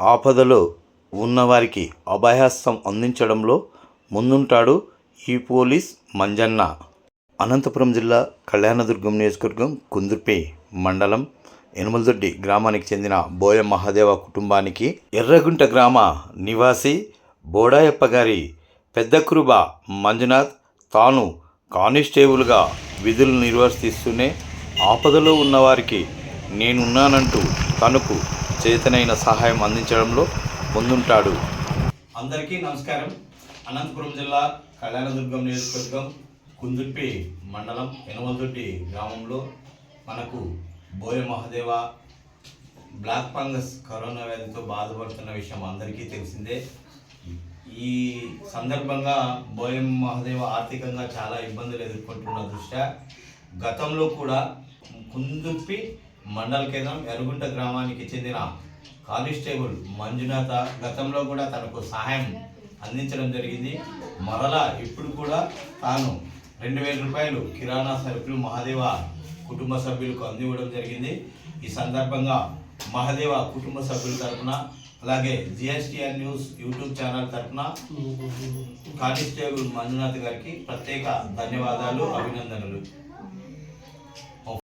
ఆపదలో ఉన్నవారికి అభయహస్తం అందించడంలో ముందుంటాడు ఈ పోలీస్ మంజన్న. అనంతపురం జిల్లా కళ్యాణదుర్గం నియోజకవర్గం కుందుర్పి మండలం ఎనుమలదొడ్డి గ్రామానికి చెందిన బోయ మహాదేవ కుటుంబానికి ఎర్రగుంట గ్రామ నివాసి బోడాయప్ప గారి పెద్ద కురుబ మంజునాథ్ తాను కానిస్టేబుల్గా విధులు నిర్వర్తిస్తూనే ఆపదలో ఉన్నవారికి నేనున్నానంటూ తనకు చేతనైన సహాయం అందించడంలో ముందుంటాడు. అందరికీ నమస్కారం. అనంతపురం జిల్లా కళ్యాణదుర్గం నియోజకవర్గం కుందుర్పి మండలం ఎనమలదొడ్డి గ్రామంలో మనకు Boya Mahadeva black fungus corona వ్యాధితో బాధపడుతున్న విషయం అందరికీ తెలిసిందే. ఈ సందర్భంగా బోయం మహాదేవ ఆర్థికంగా చాలా ఇబ్బందులు ఎదుర్కొంటున్న దృష్ట్యా గతంలో కూడా కుందుప్పి మండల కేంద్రం ఎరుగుంట గ్రామానికి చెందిన కానిస్టేబుల్ మంజునాథ గతంలో కూడా తనకు సహాయం అందించడం జరిగింది. మరలా ఇప్పుడు కూడా తాను రెండు వేల రూపాయలు కిరాణా సరుకులు మహాదేవ కుటుంబ సభ్యులకు అందివ్వడం జరిగింది. ఈ సందర్భంగా మహాదేవ కుటుంబ సభ్యుల తరఫున అలాగే జిఎస్టిఆర్ న్యూస్ యూట్యూబ్ ఛానల్ తరఫున కానిస్టేబుల్ మంజునాథ్ గారికి ప్రత్యేక ధన్యవాదాలు అభినందనలు.